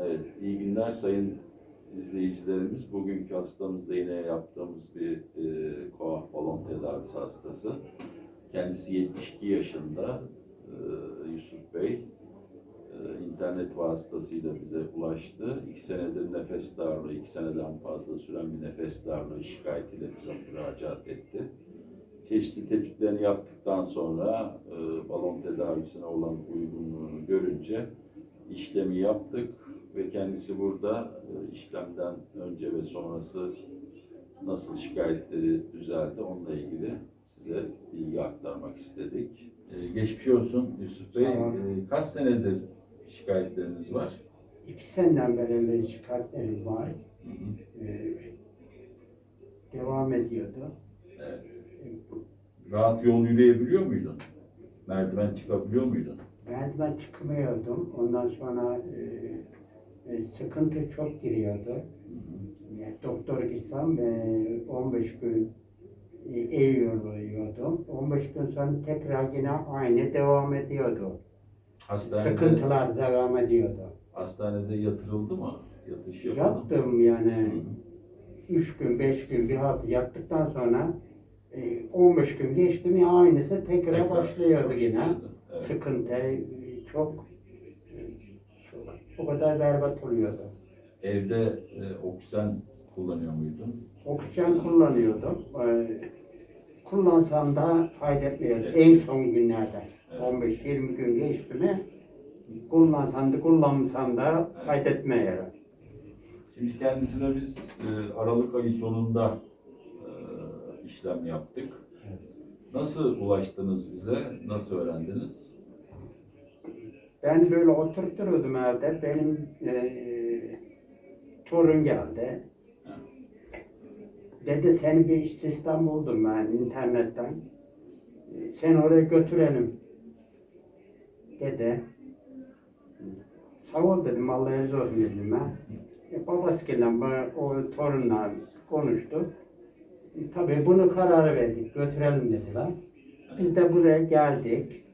Evet, iyi günler sayın izleyicilerimiz. Bugünkü hastamızda yine yaptığımız bir e, koah balon tedavisi hastası. Kendisi 72 yaşında e, Yusuf Bey. E, internet vasıtasıyla bize ulaştı. İki senedir nefes darlığı, iki seneden fazla süren bir nefes darlığı şikayetiyle bize müracaat etti. Çeşitli tetkiklerini yaptıktan sonra e, balon tedavisine olan uygunluğunu görünce işlemi yaptık ve kendisi burada e, işlemden önce ve sonrası nasıl şikayetleri düzeldi onunla ilgili size bilgi aktarmak istedik. E, geçmiş olsun Yusuf Bey. Tamam. E, kaç senedir şikayetleriniz var? İki seneden beri şikayetlerim var. Hı hı. Ee, devam ediyordu. Evet. Rahat yol yürüyebiliyor muydun? Merdiven çıkabiliyor muydun? Merdiven çıkmıyordum. Ondan sonra e, sıkıntı çok giriyordu. Yani doktora gitsem e, 15 gün e, ev yoluyordum. 15 gün sonra tekrar yine aynı devam ediyordu. Hastanede, Sıkıntılar devam ediyordu. hastanede yatırıldı mı? Yatış yapıldı? Yattım yani 3 gün, 5 gün, bir hafta yattıktan sonra e, 15 gün geçti mi aynısı tekrar, Tekrar başlıyordu yine. başlıyordu, evet. Sıkıntı e, çok e, o kadar berbat oluyordu. Evde e, oksijen kullanıyor muydun? Oksijen kullanıyordum. E, kullansam da fayda etmiyordu. Evet. En son günlerde. Evet. 15-20 gün geçti mi kullansam da kullanmasam da Evet. fayda etmiyor. Şimdi kendisine biz e, Aralık ayı sonunda e, işlem yaptık. Nasıl ulaştınız bize? Nasıl öğrendiniz? Ben böyle oturturdum evde. Benim eee torun geldi. Dedi seni bir sistem buldum ben internetten. E, Sen oraya götürelim. Dedi. Sağ ol dedim. Allah razı olsun dedim ben. E, babasıyla o torunla konuştu. E, tabii bunu kararı verdik. Götürelim dediler. Biz de buraya geldik.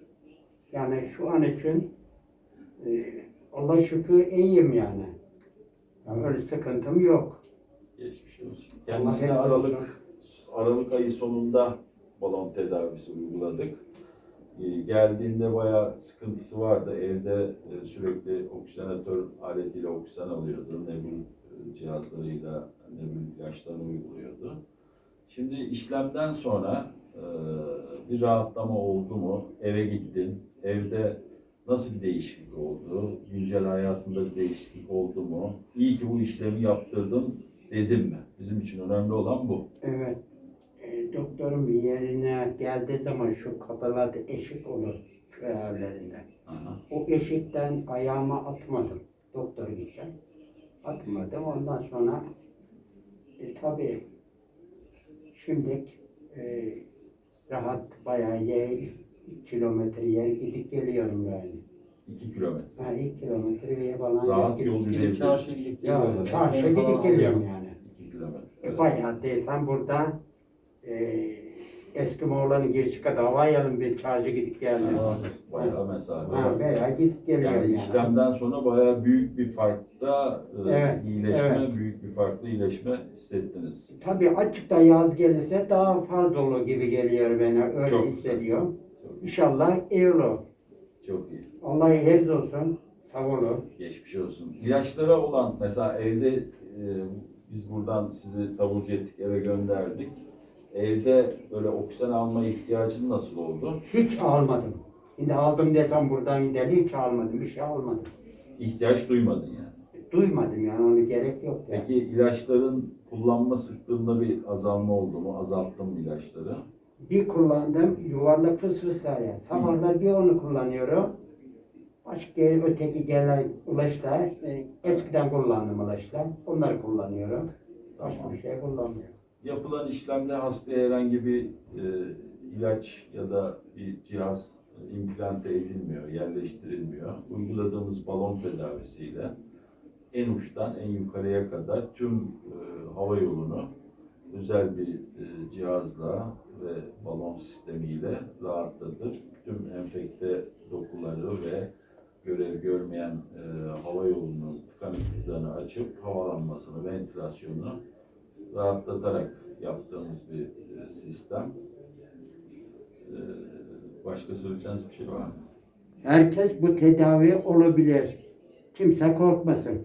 Yani şu an için e, Allah şükür iyiyim yani. yani öyle sıkıntım yok. Geçmiş olsun. Kendisine Allah. Aralık Aralık ayı sonunda balon tedavisi uyguladık. E, geldiğinde bayağı sıkıntısı vardı. Evde e, sürekli oksijenatör aletiyle oksijen alıyordu. Nebul e, cihazlarıyla nebul ilaçlarını uyguluyordu. Şimdi işlemden sonra e, bir rahatlama oldu mu? Eve gittin. Evde nasıl bir değişiklik oldu? Güncel hayatında bir değişiklik oldu mu? İyi ki bu işlemi yaptırdım dedim mi? Bizim için önemli olan bu. Evet. E, doktorum yerine geldiği zaman şu kapılarda eşik olur köy evlerinde. Aha. O eşikten ayağımı atmadım. Doktor gideceğim. Atmadım. Ondan sonra e, tabii şimdi e, rahat bayağı yer, kilometre yer gidip geliyorum yani. İki kilometre. Ha, iki kilometre bana Rahat yer yol gidip yürüyebiliriz. Çarşıya gidip Ya geliyorum. çarşıya Ekmeği gidip falan geliyorum yani. İki kilometre. E, Evet. bayağı değilsen burada e, eski Moğol'un geçi kadar havayalım bir çarşı gidip geldim. Bayağı mesafe. Ha, veya gidip geliyorum Yani yani. işlemden sonra bayağı büyük bir farkta e, Evet, iyileşme, evet. büyük bir farklı iyileşme hissettiniz. Tabii açıkta yaz gelirse daha fazla olur gibi geliyor bana. Öyle Çok. hissediyorum. İnşallah iyi olur. çok iyi. Allah herz olsun. Sağ olun. Geçmiş olsun. İlaçlara olan mesela evde e, biz buradan sizi taburcu ettik eve gönderdik. Evde böyle oksijen alma ihtiyacın nasıl oldu? Hiç almadım. Şimdi aldım desem buradan gidelim hiç almadım. Bir şey almadım. İhtiyaç duymadın yani. Duymadım yani onu gerek yok. Yani. Peki ilaçların kullanma sıklığında bir azalma oldu mu? Azalttın mı ilaçları? Bir kullandım yuvarlak fısfısaya. Sabahlar bir onu kullanıyorum. Başka öteki gelen ilaçlar, e, eskiden kullandığım ilaçlar, onları kullanıyorum. Başka bir şey kullanmıyorum. Yapılan işlemde hastaya herhangi bir e, ilaç ya da bir cihaz e, implante edilmiyor, yerleştirilmiyor. Uyguladığımız balon tedavisiyle en uçtan en yukarıya kadar tüm e, hava yolunu özel bir e, cihazla ve balon sistemiyle rahatlatır. Tüm enfekte dokuları ve görev görmeyen e, hava yolunu tıkanan lüflerini açıp havalanmasını, ventilasyonunu rahatlatarak yaptığımız bir e, sistem. E, Başka söyleyeceğiniz bir şey var mı? Herkes bu tedavi olabilir. Kimse korkmasın.